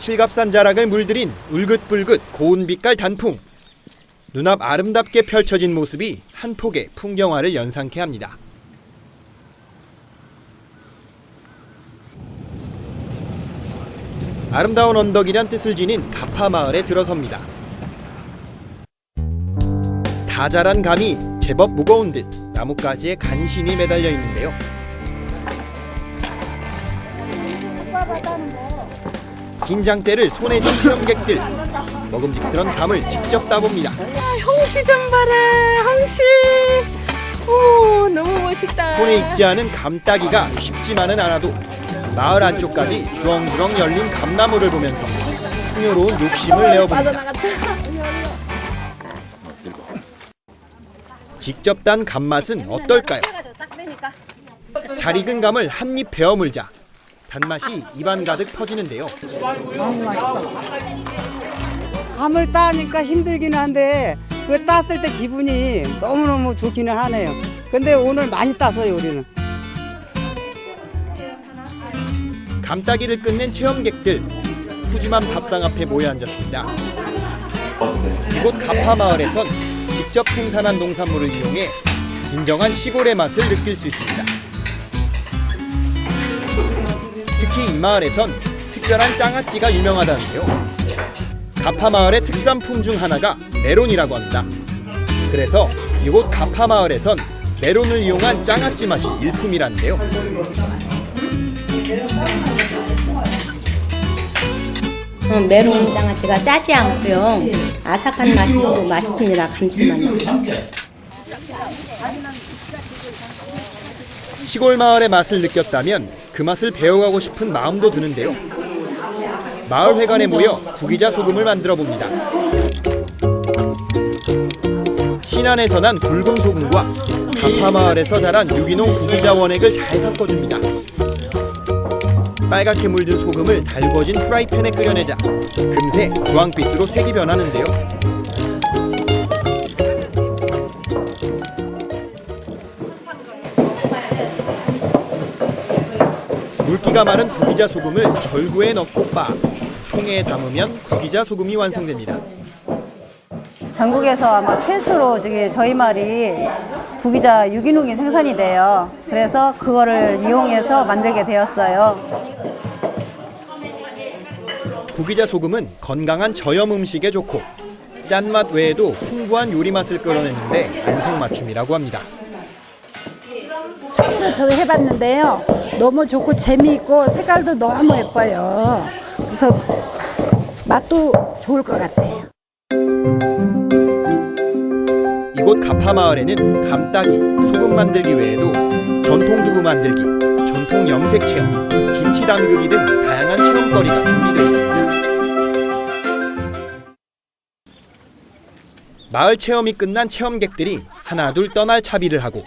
실갑산 자락을 물들인 울긋불긋 고운 빛깔 단풍. 눈앞 아름답게 펼쳐진 모습이 한 폭의 풍경화를 연상케 합니다. 아름다운 언덕이란 뜻을 지닌 가파 마을에 들어섭니다. 다 자란 감이 제법 무거운 듯 나뭇가지에 간신히 매달려 있는데요. 긴장대를 손에 쥔 체험객들 먹음직스런 감을 직접 따봅니다. 홍시 좀 봐라 홍시 오 너무 멋있다 손에 익지 않은 감 따기가 쉽지만은 않아도 마을 안쪽까지 주렁주렁 열린 감나무를 보면서 풍요로운 욕심을 내어봅니다. 직접 딴 감맛은 어떨까요? 잘 익은 감을 한 입 베어 물자 단맛이 입안 가득 퍼지는데요. 감을 따니까 힘들기는 한데 그 땄을 때 기분이 너무너무 좋기는 하네요. 근데 오늘 많이 땄어요, 우리는. 감따기를 끝낸 체험객들 푸짐한 밥상 앞에 모여 앉았습니다. 이곳 가파 마을에선 직접 생산한 농산물을 이용해 진정한 시골의 맛을 느낄 수 있습니다. 특히 이 마을에선 특별한 장아찌가 유명하다는데요. 가파 마을의 특산품 중 하나가 메론이라고 합니다. 그래서 이곳 가파 마을에선 메론을 이용한 장아찌 맛이 일품이란데요. 어, 메론 장아찌가 짜지 않고요. 아삭한 맛이고 맛있습니다. 감칠맛. 시골 마을의 맛을 느꼈다면 그 맛을 배워가고 싶은 마음도 드는데요. 마을 회관에 모여 구기자 소금을 만들어 봅니다. 신안에서 난 굵은 소금과 가파 마을에서 자란 유기농 구기자 원액을 잘 섞어줍니다. 빨갛게 물든 소금을 달궈진 프라이팬에 끓여내자 금세 주황빛으로 색이 변하는데요. 물기가 많은 구기자 소금을 절구에 넣고 빻 통에 담으면 구기자 소금이 완성됩니다. 전국에서 아마 최초로 저기 저희 말이 구기자 유기농이 생산이 돼요. 그래서 그거를 이용해서 만들게 되었어요. 구기자 소금은 건강한 저염 음식에 좋고 짠맛 외에도 풍부한 요리 맛을 끌어내는데 안성맞춤이라고 합니다. 처음으로 저거 해봤는데요. 너무 좋고 재미있고 색깔도 너무 예뻐요. 그래서 맛도 좋을 것 같아요. 이곳 가파 마을에는 감따기, 소금 만들기 외에도 전통 두부 만들기, 전통 염색 체험, 김치 담그기 등 다양한 체험거리가 준비되어 있습니다. 마을 체험이 끝난 체험객들이 하나둘 떠날 차비를 하고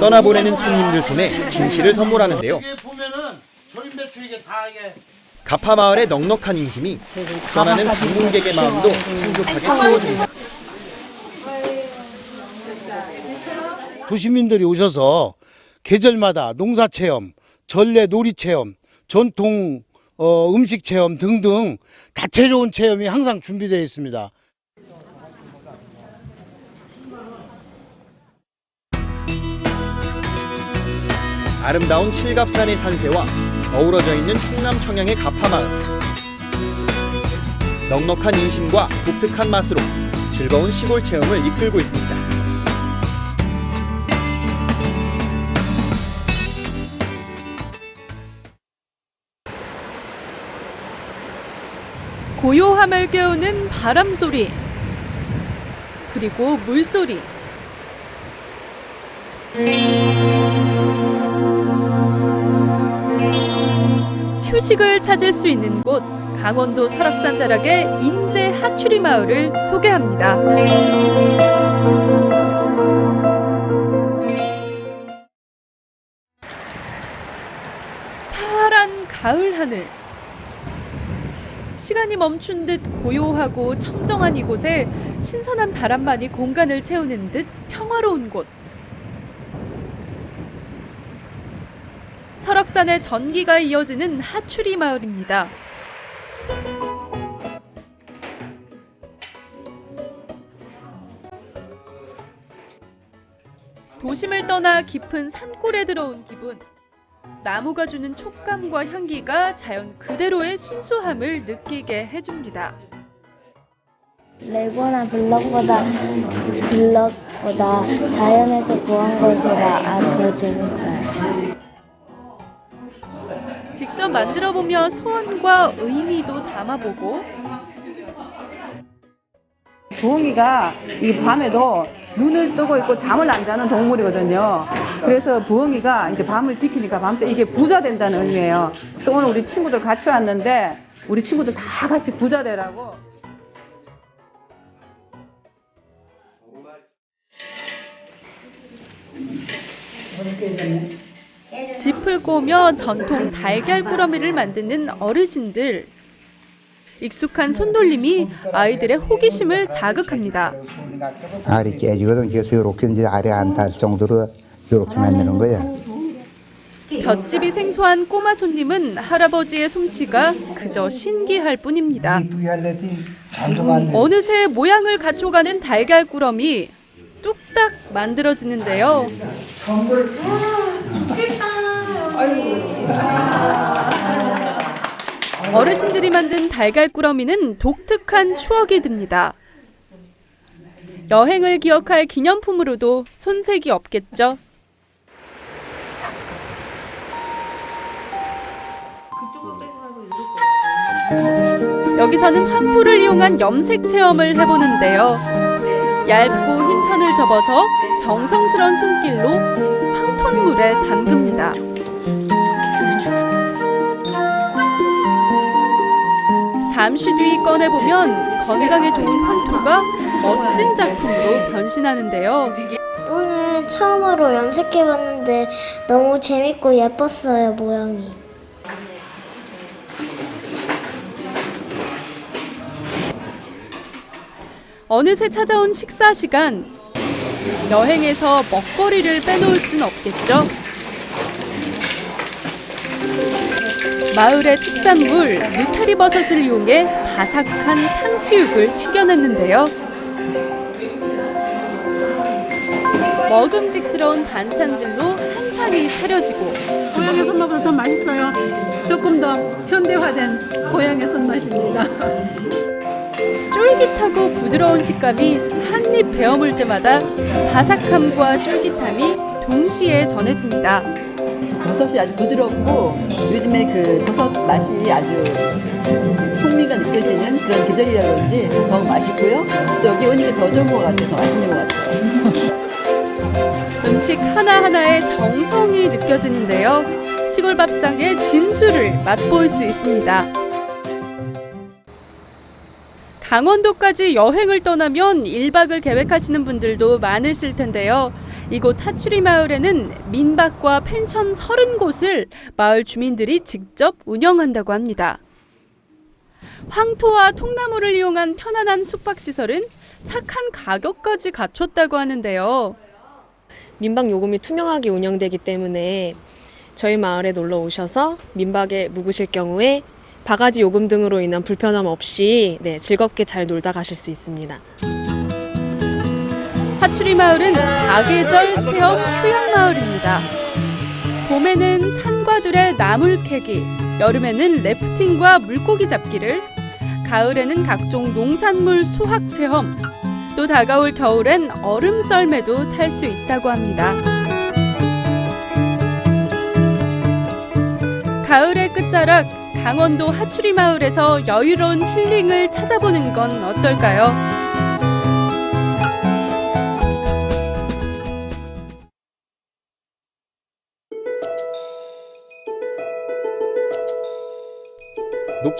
떠나보내는 손님들 손에 김치를 선물하는데요. 이게 보면은 조림 배추 이게 다 이게 가파 마을의 넉넉한 인심이 떠나는 방문객의 마음도 풍족하게 채워줍니다. 도시민들이 오셔서 계절마다 농사 체험, 전래 놀이 체험, 전통 어, 음식 체험 등등 다채로운 체험이 항상 준비되어 있습니다. 아름다운 칠갑산의 산세와 어우러져 있는 충남 청양의 가파마을. 넉넉한 인심과 독특한 맛으로 즐거운 시골 체험을 이끌고 있습니다. 고요함을 깨우는 바람 소리, 그리고 물 소리. 휴식을 찾을 수 있는 곳, 강원도 설악산 자락의 인제 하추리 마을을 소개합니다. 파란 가을 하늘. 시간이 멈춘 듯 고요하고 청정한 이곳에 신선한 바람만이 공간을 채우는 듯 평화로운 곳. 설악산 설악산의 전기가 이어지는 하추리 마을입니다. 도심을 떠나 깊은 산골에 들어온 기분. 나무가 주는 촉감과 향기가 자연 그대로의 순수함을 느끼게 해줍니다. 레고나 블럭보다 블럭보다 자연에서 구한 것이라 아, 더 재밌어요. 직접 만들어 보며 소원과 의미도 담아보고 부엉이가 이 밤에도 눈을 뜨고 있고 잠을 안 자는 동물이거든요. 그래서 부엉이가 이제 밤을 지키니까 밤새 이게 부자 된다는 의미예요. 그래서 오늘 우리 친구들 같이 왔는데 우리 친구들 다 같이 부자 되라고. 짚을 꼬며 전통 달걀 꾸러미를 만드는 어르신들. 익숙한 손놀림이 아이들의 호기심을 자극합니다. 알이 깨지거든. 그래서 이렇게 이제 알이 안 닿을 정도로 이렇게 만드는 거야. 볏집이 생소한 꼬마 손님은 할아버지의 솜씨가 그저 신기할 뿐입니다. 어느새 모양을 갖춰가는 달걀 꾸러미 뚝딱 만들어지는데요. 어르신들이 만든 달걀 꾸러미는 독특한 추억이 듭니다. 여행을 기억할 기념품으로도 손색이 없겠죠. 여기서는 황토를 이용한 염색 체험을 해보는데요. 얇고 흰 천을 접어서 정성스런 손길로 황토물에 담급니다. 잠시 뒤 꺼내보면 건강에 좋은 황토가 멋진 작품으로 변신하는데요. 오늘 처음으로 염색해봤는데 너무 재밌고 예뻤어요, 모양이. 어느새 찾아온 식사 시간. 여행에서 먹거리를 빼놓을 순 없겠죠. 마을의 특산물 느타리 버섯을 이용해 바삭한 탕수육을 튀겨냈는데요. 먹음직스러운 반찬들로 한 상이 차려지고 고향의 손맛보다 더 맛있어요. 조금 더 현대화된 고향의 손맛입니다. 쫄깃하고 부드러운 식감이 한 입 베어물 때마다 바삭함과 쫄깃함이 동시에 전해집니다. 버섯이 아주 부드럽고 요즘에 그 버섯 맛이 아주 풍미가 느껴지는 그런 계절이라 그런지 더 맛있고요. 또 여기 오니까 더 좋은 것 같아요. 더 맛있는 것 같아요. 음식 하나하나에 정성이 느껴지는데요. 시골 밥상의 진수를 맛볼 수 있습니다. 강원도까지 여행을 떠나면 1박을 계획하시는 분들도 많으실 텐데요. 이곳 하추리 마을에는 민박과 펜션 30곳을 마을 주민들이 직접 운영한다고 합니다. 황토와 통나무를 이용한 편안한 숙박 시설은 착한 가격까지 갖췄다고 하는데요. 민박 요금이 투명하게 운영되기 때문에 저희 마을에 놀러 오셔서 민박에 묵으실 경우에 바가지 요금 등으로 인한 불편함 없이 네, 즐겁게 잘 놀다 가실 수 있습니다. 하추리 마을은 사계절 체험 휴양 마을입니다. 봄에는 산과들의 나물 캐기, 여름에는 래프팅과 물고기 잡기를, 가을에는 각종 농산물 수확 체험, 또 다가올 겨울엔 얼음 썰매도 탈 수 있다고 합니다. 가을의 끝자락 강원도 하추리 마을에서 여유로운 힐링을 찾아보는 건 어떨까요?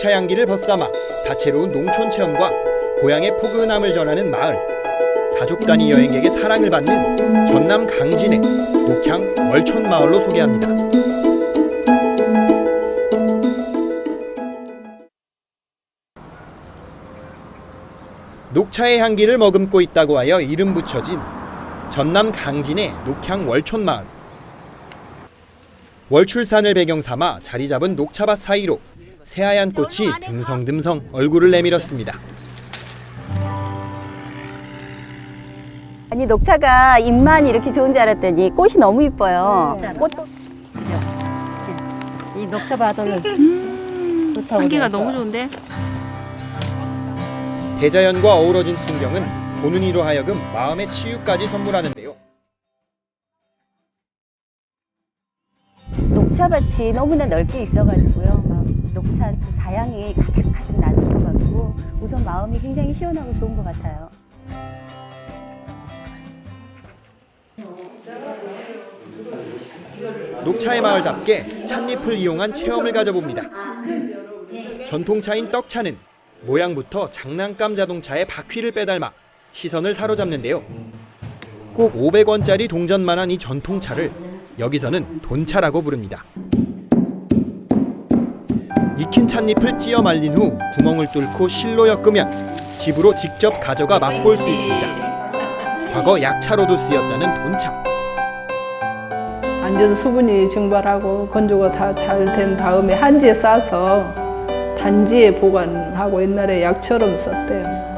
녹차 향기를 벗삼아 다채로운 농촌 체험과 고향의 포근함을 전하는 마을. 가족 단위 여행객의 사랑을 받는 전남 강진의 녹향 월촌 마을로 소개합니다. 녹차의 향기를 머금고 있다고 하여 이름 붙여진 전남 강진의 녹향 월촌 마을. 월출산을 배경 삼아 자리 잡은 녹차밭 사이로 새하얀 꽃이 듬성듬성 얼굴을 내밀었습니다. 아니 녹차가 잎만 이렇게 좋은 줄 알았더니 꽃이 너무 이뻐요. 꽃도 이 녹차밭은 좋다고 향기가 그래서. 너무 좋은데? 대자연과 어우러진 풍경은 보는 이로 하여금 마음의 치유까지 선물하는데요. 녹차밭이 너무나 넓게 있어가지고요. 막 녹차 그 다양이 가득 가득 나는 것 같고 우선 마음이 굉장히 시원하고 좋은 것 같아요. 녹차의 마을답게 찻잎을 이용한 체험을 가져봅니다. 전통차인 떡차는 모양부터 장난감 자동차의 바퀴를 빼닮아 시선을 사로잡는데요. 꼭 500원짜리 동전만한 이 전통차를 여기서는 돈차라고 부릅니다. 익힌 찻잎을 찧어 말린 후 구멍을 뚫고 실로 엮으면 집으로 직접 가져가 맛볼 수 있습니다. 과거 약차로도 쓰였다는 돈차. 안전 수분이 증발하고 건조가 다 잘 된 다음에 한지에 싸서 단지에 보관하고 옛날에 약처럼 썼대요.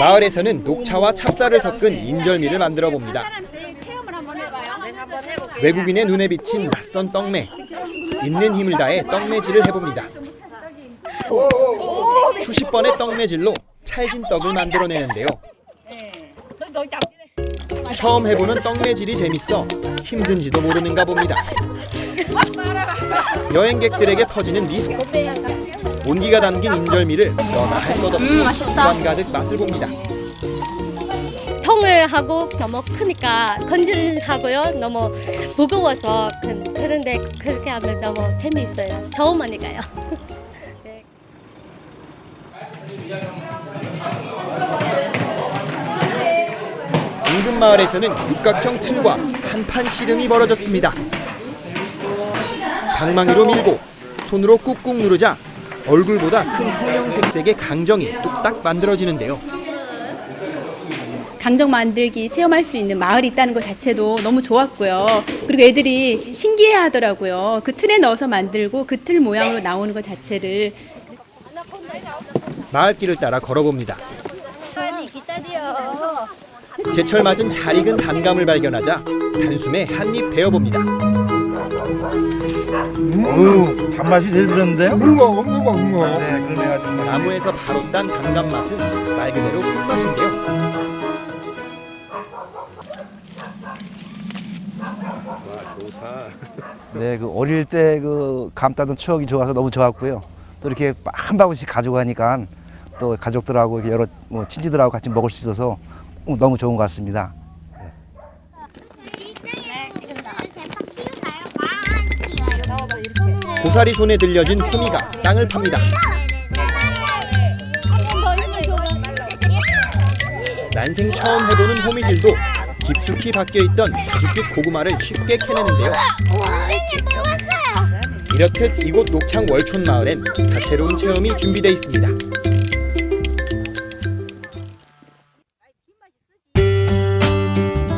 마을에서는 녹차와 찹쌀을 섞은 인절미를 만들어 봅니다. 외국인의 눈에 비친 낯선 떡매. 있는 힘을 다해 떡매질을 해봅니다. 수십 번의 떡매질로 찰진 떡을 만들어내는데요. 처음 해보는 떡매질이 재밌어 힘든지도 모르는가 봅니다. 여행객들에게 퍼지는 미소. 온기가 담긴 인절미를 너나 할것 없이 음, 맛있다. 입안 가득 맛을 봅니다. 통을 하고 너무 크니까 건질하고요. 너무 무거워서 그, 그런데 그렇게 하면 너무 재미있어요. 처음하니까요. 인근 마을에서는 육각형 틀과 한판 씨름이 벌어졌습니다. 방망이로 밀고 손으로 꾹꾹 누르자 얼굴보다 큰 형형색색의 강정이 뚝딱 만들어지는데요. 강정 만들기 체험할 수 있는 마을이 있다는 것 자체도 너무 좋았고요. 그리고 애들이 신기해 하더라고요. 그 틀에 넣어서 만들고 그 틀 모양으로 나오는 것 자체를 마을길을 따라 걸어봅니다. 제철 맞은 잘 익은 단감을 발견하자 단숨에 한 입 베어봅니다. 어우, 단맛이 제일 들었는데요? 웅거, 웅거, 웅거. 네, 그러네요. 정말. 나무에서 바로 딴 단감 맛은 말 그대로 꿀맛인데요. 네, 그 어릴 때 그 감 따던 추억이 좋아서 너무 좋았고요. 또 이렇게 한 바구씩 가져가니까 또 가족들하고 이렇게 여러 뭐 친지들하고 같이 먹을 수 있어서 너무 좋은 것 같습니다. 고사리 손에 들려진 호미가 땅을 팝니다. 난생 처음 해보는 호미질도 깊숙이 박혀있던 자줏빛 고구마를 쉽게 캐내는데요. 이렇듯 이곳 녹창 월촌 마을엔 다채로운 체험이 준비되어 있습니다.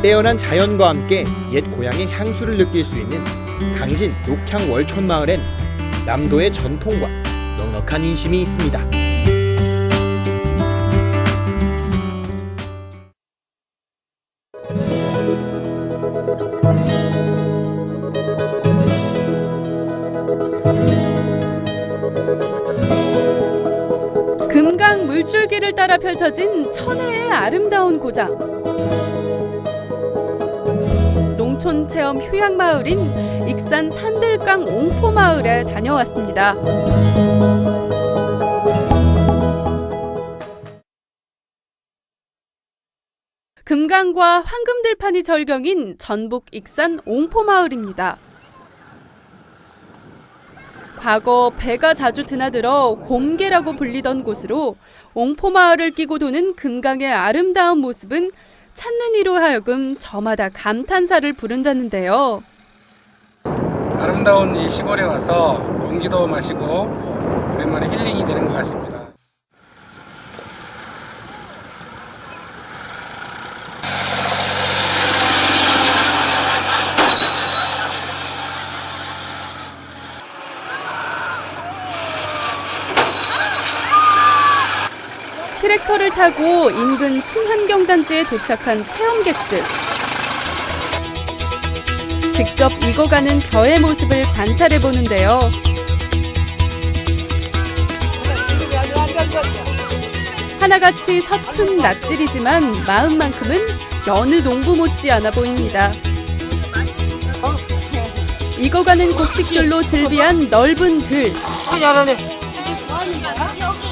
빼어난 자연과 함께 옛 고향의 향수를 느낄 수 있는 강진 녹향 월촌 마을엔 남도의 전통과 넉넉한 인심이 있습니다. 금강 물줄기를 따라 펼쳐진 천혜의 아름다운 고장. 농촌 체험 휴양 마을인 익산 산들강 옹포 마을에 다녀왔습니다. 금강과 황금들판이 절경인 전북 익산 옹포 마을입니다. 과거 배가 자주 드나들어 곰개라고 불리던 곳으로 옹포마을을 끼고 도는 금강의 아름다운 모습은 찾는 이로 하여금 저마다 감탄사를 부른다는데요. 아름다운 이 시골에 와서 공기도 마시고 오랜만에 힐링이 되는 것 같습니다. 트랙터를 타고 인근 친환경단지에 도착한 체험객들. 직접 익어가는 벼의 모습을 관찰해 보는데요. 하나같이 서툰 낯질이지만 마음만큼은 여느 농부 못지않아 보입니다. 익어가는 곡식들로 즐비한 넓은 들.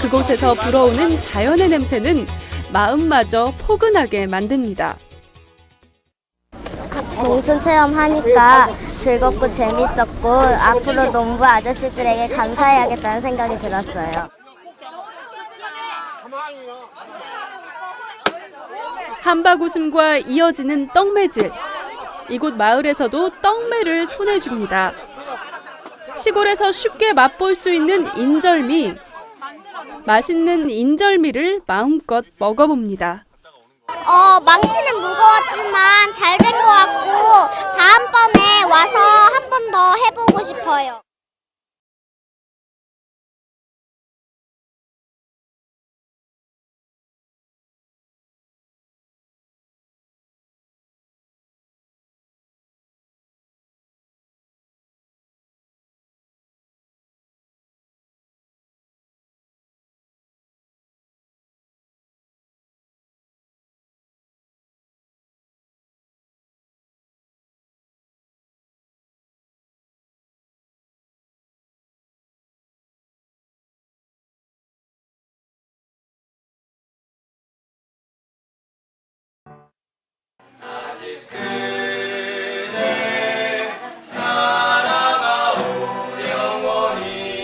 그곳에서 불어오는 자연의 냄새는 마음마저 포근하게 만듭니다. 농촌 체험하니까 즐겁고 재밌었고 앞으로 농부 아저씨들에게 감사해야겠다는 생각이 들었어요. 한박 웃음과 이어지는 떡매질. 이곳 마을에서도 떡매를 손에 줍니다. 시골에서 쉽게 맛볼 수 있는 인절미. 맛있는 인절미를 마음껏 먹어봅니다. 어, 망치는 무거웠지만 잘 된 것 같고 다음번에 와서 한 번 더 해보고 싶어요.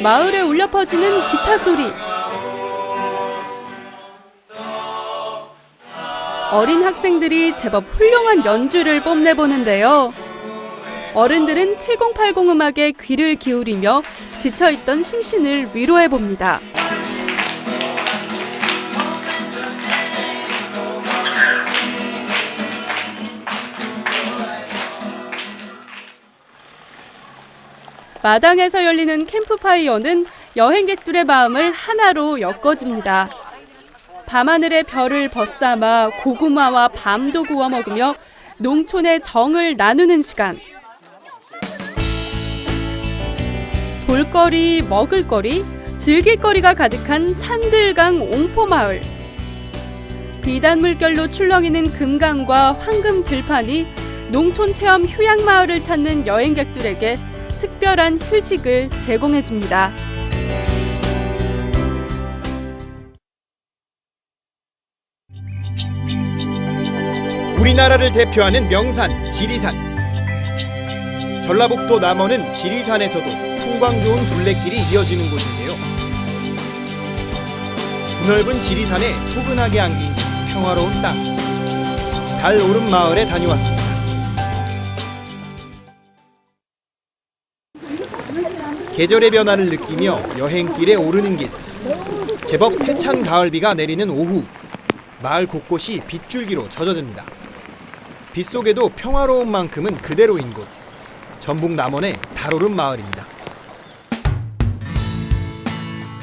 마을에 울려 퍼지는 기타 소리. 어린 학생들이 제법 훌륭한 연주를 뽐내보는데요. 어른들은 7080 음악에 귀를 기울이며 지쳐있던 심신을 위로해봅니다. 마당에서 열리는 캠프파이어는 여행객들의 마음을 하나로 엮어줍니다. 밤하늘의 별을 벗삼아 고구마와 밤도 구워 먹으며 농촌의 정을 나누는 시간. 볼거리, 먹을거리, 즐길거리가 가득한 산들강 옹포마을. 비단 물결로 출렁이는 금강과 황금 들판이 농촌 체험 휴양 마을을 찾는 여행객들에게 특별한 휴식을 제공해 줍니다. 우리나라를 대표하는 명산 지리산. 전라북도 남원은 지리산에서도 풍광 좋은 둘레길이 이어지는 곳인데요. 드넓은 지리산에 포근하게 안긴 평화로운 땅. 달 오름 마을에 다녀왔습니다. 계절의 변화를 느끼며 여행길에 오르는 길. 제법 세찬 가을비가 내리는 오후. 마을 곳곳이 빗줄기로 젖어듭니다. 빗속에도 평화로운 만큼은 그대로인 곳. 전북 남원의 달오름 마을입니다.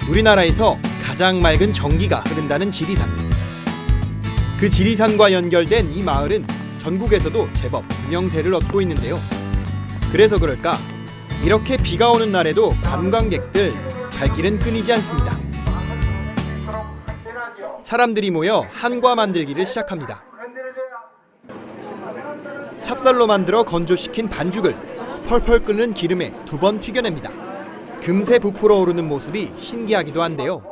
우리나라에서 가장 맑은 전기가 흐른다는 지리산. 그 지리산과 연결된 이 마을은 전국에서도 제법 유명세를 얻고 있는데요. 그래서 그럴까 이렇게 비가 오는 날에도 관광객들 발길은 끊이지 않습니다. 사람들이 모여 한과 만들기를 시작합니다. 찹쌀로 만들어 건조시킨 반죽을 펄펄 끓는 기름에 두 번 튀겨냅니다. 금세 부풀어 오르는 모습이 신기하기도 한데요.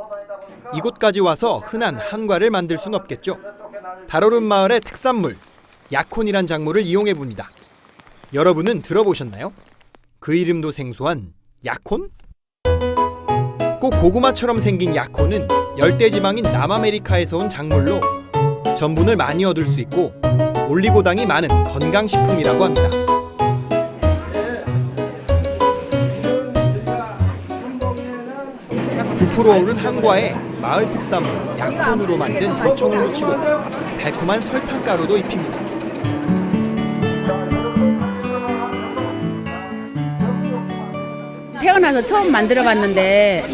이곳까지 와서 흔한 한과를 만들 순 없겠죠. 달오름 마을의 특산물 약혼이란 작물을 이용해 봅니다. 여러분은 들어보셨나요? 그 이름도 생소한 약혼? 꼭 고구마처럼 생긴 약혼은 열대지방인 남아메리카에서 온 작물로 전분을 많이 얻을 수 있고 올리고당이 많은 건강식품이라고 합니다. 부풀어 오른 한과에 마을 특산물 약혼으로 만든 조청을 묻히고 달콤한 설탕가루도 입힙니다. 태어나서 처음 만들어봤는데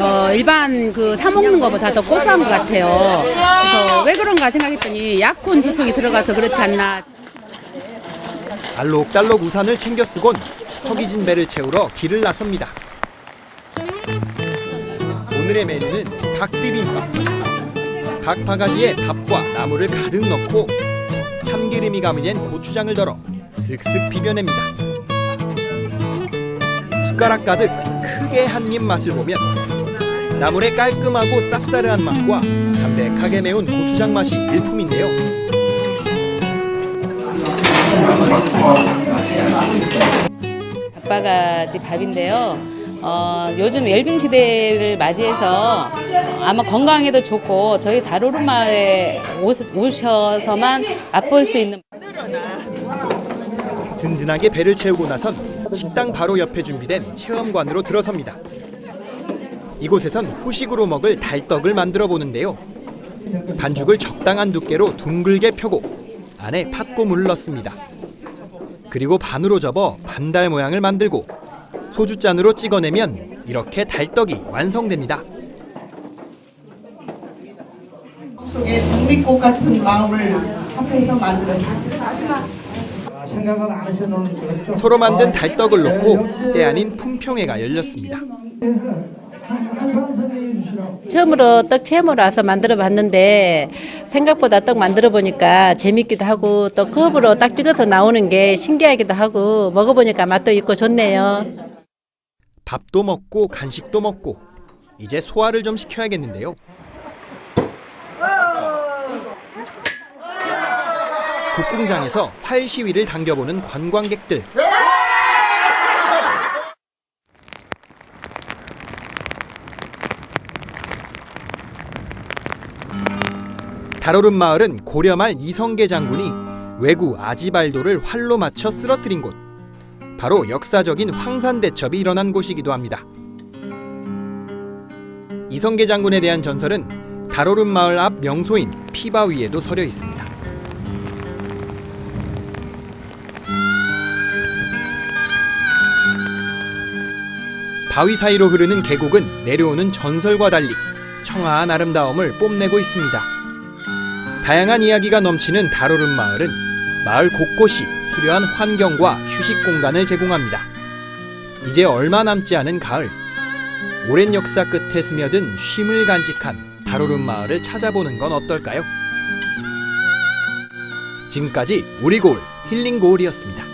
어, 일반 그 사 먹는 것보다 더 고소한 것 같아요. 그래서 왜 그런가 생각했더니 약혼 조청이 들어가서 그렇지 않나. 알록달록 우산을 챙겨 쓰곤 허기진 배를 채우러 길을 나섭니다. 오늘의 메뉴는 닭 비빔밥. 닭 바가지에 밥과 나물을 가득 넣고 참기름이 가미된 고추장을 덜어 슥슥 비벼냅니다. 숟가락 가득 크게 한 입 맛을 보면 나물의 깔끔하고 쌉싸름한 맛과 담백하게 매운 고추장 맛이 일품인데요. 밥바가지 밥인데요. 어, 요즘 웰빙 시대를 맞이해서 아마 건강에도 좋고 저희 오- 오셔서만 맛볼 수 있는 든든하게 배를 채우고 나선 식당 바로 옆에 준비된 체험관으로 들어섭니다. 이곳에선 후식으로 먹을 달떡을 만들어 보는데요. 반죽을 적당한 두께로 둥글게 펴고 안에 팥고물을 넣습니다. 그리고 반으로 접어 반달 모양을 만들고 소주잔으로 찍어내면 이렇게 달떡이 완성됩니다. 속에 장미꽃 같은 마음을 합해서 만들었습니다. 생각을 안 하셔놓은 거죠? 서로 만든 달떡을 놓고 때 아닌 품평회가 열렸습니다. 처음으로 떡 체험을 와서 만들어 봤는데 생각보다 떡 만들어 보니까 재밌기도 하고 또 컵으로 딱 찍어서 나오는 게 신기하기도 하고 먹어보니까 맛도 있고 좋네요. 밥도 먹고 간식도 먹고 이제 소화를 좀 시켜야겠는데요. 국궁장에서 활 시위를 당겨보는 관광객들. 달오른 마을은 고려 말 이성계 장군이 왜구 아지발도를 활로 맞춰 쓰러뜨린 곳. 바로 역사적인 황산대첩이 일어난 곳이기도 합니다. 이성계 장군에 대한 전설은 달오른 마을 앞 명소인 피바 위에도 서려 있습니다. 바위 사이로 흐르는 계곡은 내려오는 전설과 달리 청아한 아름다움을 뽐내고 있습니다. 다양한 이야기가 넘치는 달오른 마을은 마을 곳곳이 수려한 환경과 휴식 공간을 제공합니다. 이제 얼마 남지 않은 가을, 오랜 역사 끝에 스며든 쉼을 간직한 달오른 마을을 찾아보는 건 어떨까요? 지금까지 우리 고을 힐링 고을이었습니다.